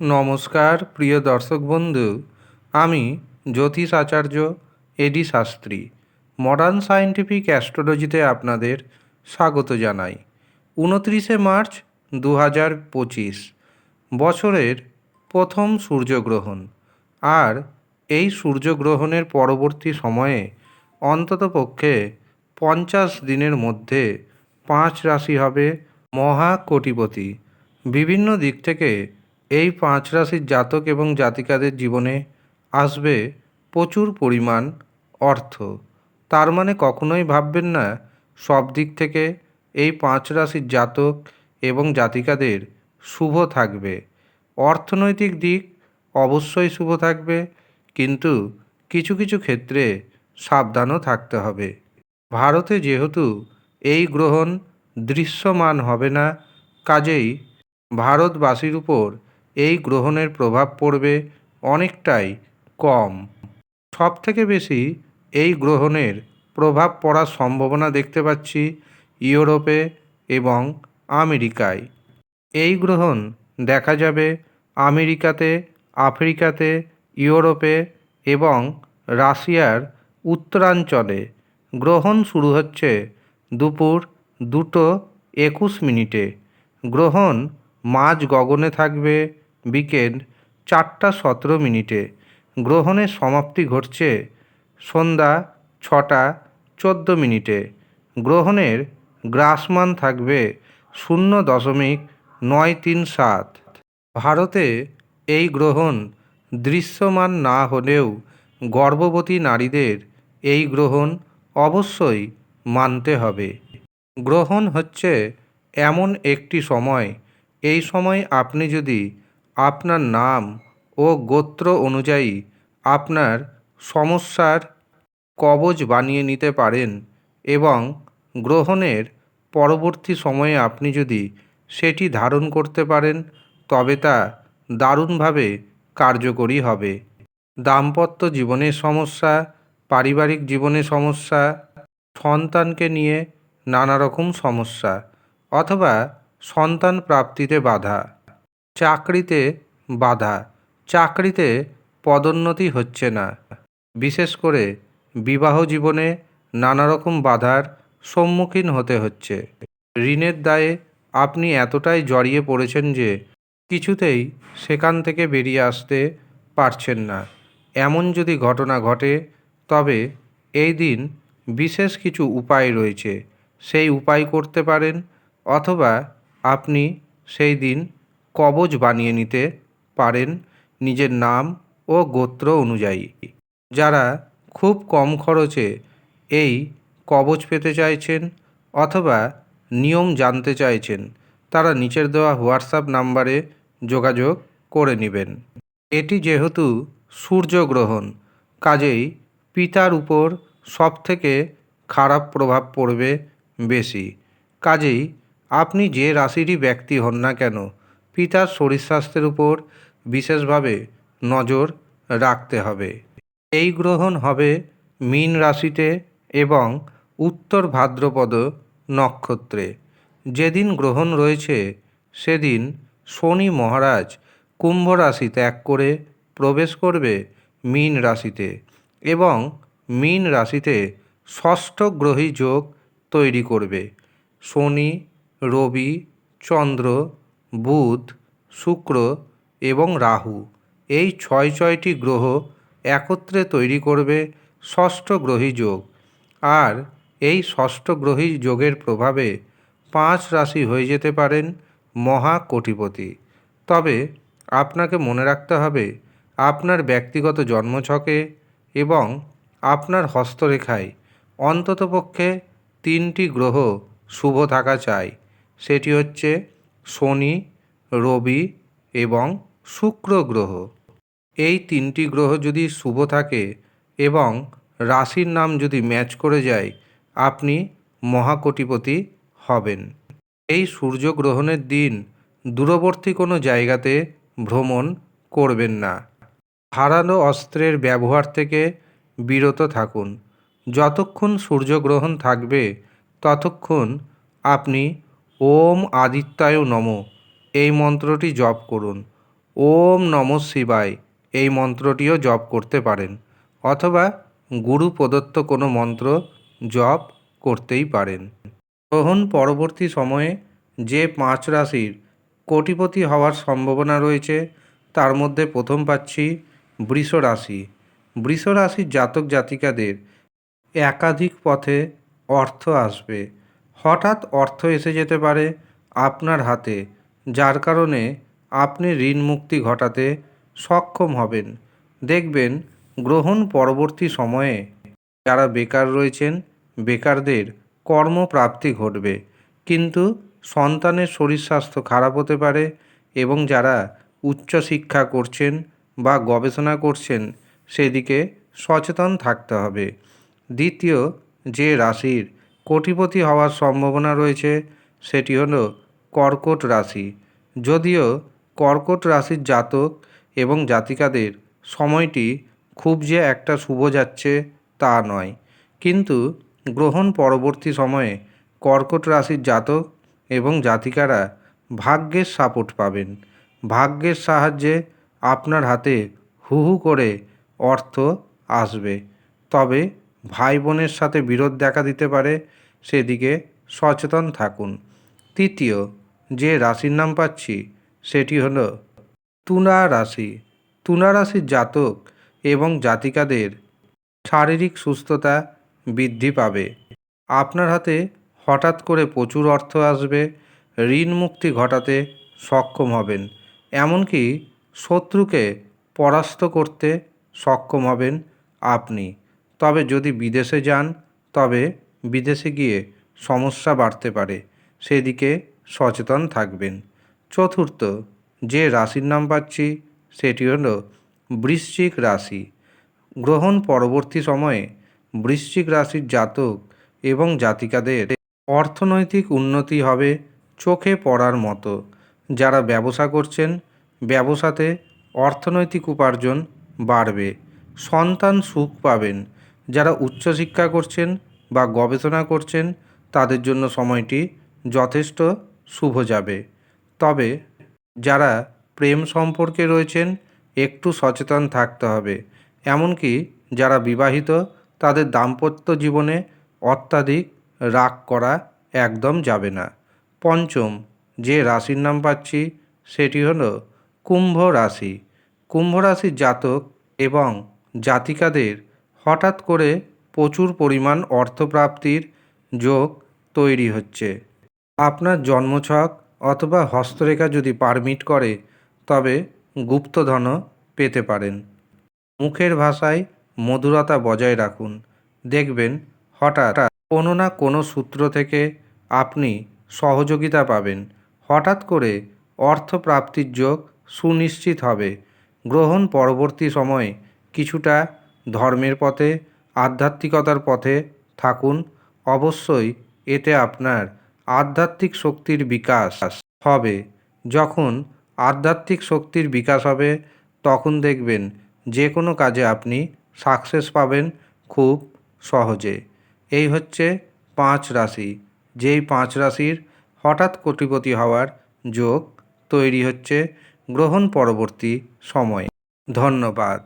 নমস্কার, প্রিয় দর্শক বন্ধু। আমি জ্যোতিষ আচার্য A D Shastri. Modern scientific অ্যাস্ট্রোলজিতে আপনাদের স্বাগত জানাই। উনত্রিশে মার্চ দু হাজার পঁচিশ, বছরের প্রথম সূর্যগ্রহণ। আর এই সূর্যগ্রহণের পরবর্তী সময়ে অন্ততপক্ষে পঞ্চাশ দিনের মধ্যে পাঁচ রাশি হবে মহা কোটিপতি বিভিন্ন দিক থেকে এই পাঁচ রাশির জাতক এবং জাতিকাদের জীবনে আসবে প্রচুর পরিমাণ অর্থ। তার মানে কখনোই ভাববেন না, সব দিক থেকে এই পাঁচ রাশির জাতক এবং জাতিকাদের শুভ থাকবে। অর্থনৈতিক দিক অবশ্যই শুভ থাকবে, কিন্তু কিছু কিছু ক্ষেত্রে সাবধানও থাকতে হবে। ভারতে যেহেতু এই গ্রহণ দৃশ্যমান হবে না, কাজেই ভারতবাসীর উপর এই গ্রহণের প্রভাব পড়বে অনেকটাই কম। সব থেকে বেশি এই গ্রহণের প্রভাব পড়ার সম্ভাবনা দেখতে পাচ্ছি ইউরোপে এবং আমেরিকায়। এই গ্রহণ দেখা যাবে আমেরিকাতে, আফ্রিকাতে, ইউরোপে এবং রাশিয়ার উত্তরাঞ্চলে। গ্রহণ শুরু হচ্ছে দুপুর দুটো একুশ মিনিটে। গ্রহণ মাঝ গগনে থাকবে বিকেল চারটা সতেরো মিনিটে। গ্রহণের সমাপ্তি ঘটছে সন্ধ্যা ছটা চোদ্দ মিনিটে। গ্রহণের গ্রাসমান থাকবে শূন্য দশমিক নয় তিন সাত। ভারতে এই গ্রহণ দৃশ্যমান না হলেও গর্ভবতী নারীদের এই গ্রহণ অবশ্যই মানতে হবে। গ্রহণ হচ্ছে এমন একটি সময়। এই সময় আপনি যদি আপনার নাম ও গোত্র অনুযায়ী আপনার সমস্যার কবজ বানিয়ে নিতে পারেন এবং গ্রহণের পরবর্তী সময়ে আপনি যদি সেটি ধারণ করতে পারেন, তবে তা দারুণভাবে কার্যকরী হবে। দাম্পত্য জীবনের সমস্যা, পারিবারিক জীবনে সমস্যা, সন্তানকে নিয়ে নানা রকম সমস্যা অথবা সন্তান প্রাপ্তিতে বাধা। চাকরিতে বাধা, চাকরিতে পদোন্নতি হচ্ছে না। বিশেষ করে বিবাহ জীবনে নানা রকম বাধার সম্মুখীন হতে হচ্ছে। ঋণের দায়ে আপনি এতটাই জড়িয়ে পড়েছেন যে কিছুতেই সেখান থেকে বেরিয়ে আসতে পারছেন না। এমন যদি ঘটনা ঘটে, তবে এই দিন বিশেষ কিছু উপায় রয়েছে। সেই উপায় করতে পারেন, অথবা আপনি সেই দিন কবজ বানিয়ে নিতে পারেন নিজের নাম ও গোত্র অনুযায়ী। যারা খুব কম খরচে এই কবজ পেতে চাইছেন অথবা নিয়ম জানতে চাইছেন, তারা নিচের দেওয়া হোয়াটসঅ্যাপ নাম্বারে যোগাযোগ করে নেবেন। এটি যেহেতু সূর্যগ্রহণ, কাজেই পিতার উপর সবথেকে খারাপ প্রভাব পড়বে বেশি। কাজেই আপনি যে রাশিরই ব্যক্তি হন না কেন পিতার শরীর স্বাস্থ্যের উপর বিশেষভাবে নজর রাখতে হবে। এই গ্রহণ হবে মীন রাশিতে এবং উত্তর ভাদ্রপদ নক্ষত্রে। যেদিন গ্রহণ রয়েছে, সেদিন শনি মহারাজ কুম্ভ রাশি ত্যাগ করে প্রবেশ করবে মীন রাশিতে এবং মীন রাশিতে ষষ্ঠ গ্রহী যোগ তৈরি করবে। শনি, রবি, চন্দ্র বুধ, শুক্র এবং রাহু এই ছয় ছয়টি গ্রহ একত্রে তৈরি করবে ষষ্ঠ গ্রহী যোগ। আর এই ষষ্ঠ গ্রহী যোগের প্রভাবে পাঁচ রাশি হয়ে যেতে পারেন মহা কোটিপতি। তবে আপনাকে মনে রাখতে হবে, আপনার ব্যক্তিগত জন্মছকে এবং আপনার হস্তরেখায় অন্ততপক্ষে তিনটি গ্রহ শুভ থাকা চাই। সেটি হচ্ছে শনি, রবি এবং শুক্র গ্রহ। এই তিনটি গ্রহ যদি শুভ থাকে এবং রাশির নাম যদি ম্যাচ করে যায়, আপনি মহাকোটিপতি হবেন। এই সূর্যগ্রহণের দিন দূরবর্তী কোনো জায়গাতে ভ্রমণ করবেন না। হারানো অস্ত্রের ব্যবহার থেকে বিরত থাকুন। যতক্ষণ সূর্যগ্রহণ থাকবে, ততক্ষণ আপনি ওম আদিত্যায় নম। এই মন্ত্রটি জপ করুন। ওম নম শিবায়। এই মন্ত্রটিও জপ করতে পারেন। অথবা গুরু প্রদত্ত কোনো মন্ত্র জপ করতেই পারেন। গ্রহণ পরবর্তী সময়ে যে পাঁচ রাশির কোটিপতি হওয়ার সম্ভাবনা রয়েছে, তার মধ্যে প্রথম পাচ্ছি বৃষ রাশি। বৃষ রাশির জাতক জাতিকাদের একাধিক পথে অর্থ আসবে। হঠাৎ অর্থ এসে যেতে পারে আপনার হাতে, যার কারণে আপনি ঋণ মুক্তি ঘটাতে সক্ষম হবেন। দেখবেন, গ্রহণ পরবর্তী সময়ে যারা বেকার রয়েছেন, বেকারদের কর্মপ্রাপ্তি ঘটবে। কিন্তু সন্তানের শরীর স্বাস্থ্য খারাপ হতে পারে এবং যারা উচ্চশিক্ষা করছেন বা গবেষণা করছেন, সেদিকে সচেতন থাকতে হবে। দ্বিতীয় যে রাশির কোটিপতি হওয়ার সম্ভাবনা রয়েছে সেটি হলো কর্কট রাশি। যদিও কর্কট রাশির জাতক এবং জাতিকাদের সময়টি খুব যে একটা শুভ যাচ্ছে তা নয়। কিন্তু গ্রহণ পরবর্তী সময়ে কর্কট রাশির জাতক এবং জাতিকারা ভাগ্যের সাপোর্ট পাবেন। ভাগ্যের সাহায্যে আপনার হাতে হু হু করে অর্থ আসবে। তবে ভাই বোনের সাথে বিরোধ দেখা দিতে পারে, সেদিকে সচেতন থাকুন। তৃতীয়, যে রাশির নাম পাচ্ছি, সেটি হল তুলা রাশি। তুলা রাশির জাতক এবং জাতিকাদের শারীরিক সুস্থতা বৃদ্ধি পাবে। আপনার হাতে হঠাৎ করে প্রচুর অর্থ আসবে, ঋণ মুক্তি ঘটাতে সক্ষম হবেন, এমনকি শত্রুকে পরাস্ত করতে সক্ষম হবেন আপনি। তবে যদি বিদেশে যান, তবে বিদেশে গিয়ে সমস্যা বাড়তে পারে। সেদিকে সচেতন থাকবেন। চতুর্থ, যে রাশির নাম পাচ্ছি, সেটি হল বৃশ্চিক রাশি। গ্রহণ পরবর্তী সময়ে বৃশ্চিক রাশির জাতক এবং জাতিকাদের অর্থনৈতিক উন্নতি হবে চোখে পড়ার মতো। যারা ব্যবসা করছেন, ব্যবসাতে অর্থনৈতিক উপার্জন বাড়বে। সন্তান সুখ পাবেন। যারা উচ্চশিক্ষা করছেন বা গবেষণা করছেন, তাদের জন্য সময়টি যথেষ্ট শুভ যাবে। তবে যারা প্রেম সম্পর্কে রয়েছেন, একটু সচেতন থাকতে হবে। এমনকি যারা বিবাহিত, তাদের দাম্পত্য জীবনে অত্যাধিক রাগ করা একদম যাবে না। পঞ্চম, যে রাশির নাম পাচ্ছি, সেটি হলো কুম্ভ রাশি। কুম্ভ রাশির জাতক এবং জাতিকাদের হঠাৎ করে প্রচুর পরিমাণ অর্থপ্রাপ্তির যোগ তৈরি হচ্ছে। আপনার জন্মছক অথবা হস্তরেখা যদি পারমিট করে, তবে গুপ্তধনও পেতে পারেন। মুখের ভাষায় মধুরতা বজায় রাখুন। দেখবেন হঠাৎ কোনো না কোনো সূত্র থেকে আপনি সহযোগিতা পাবেন। হঠাৎ করে অর্থপ্রাপ্তির যোগ সুনিশ্চিত হবে। গ্রহণ পরবর্তী সময়ে কিছুটা ধর্মের পথে, আধ্যাত্মিকতার পথে থাকুন। অবশ্যই এতে আপনার আধ্যাত্মিক শক্তির বিকাশ হবে। যখন আধ্যাত্মিক শক্তির বিকাশ হবে, তখন দেখবেন যে কোনো কাজে আপনি সাকসেস পাবেন খুব সহজে। এই হচ্ছে পাঁচ রাশি। যেই পাঁচ রাশির হঠাৎ কোটিপতি হওয়ার যোগ তৈরি হচ্ছে গ্রহণ পরবর্তী সময়ে। ধন্যবাদ।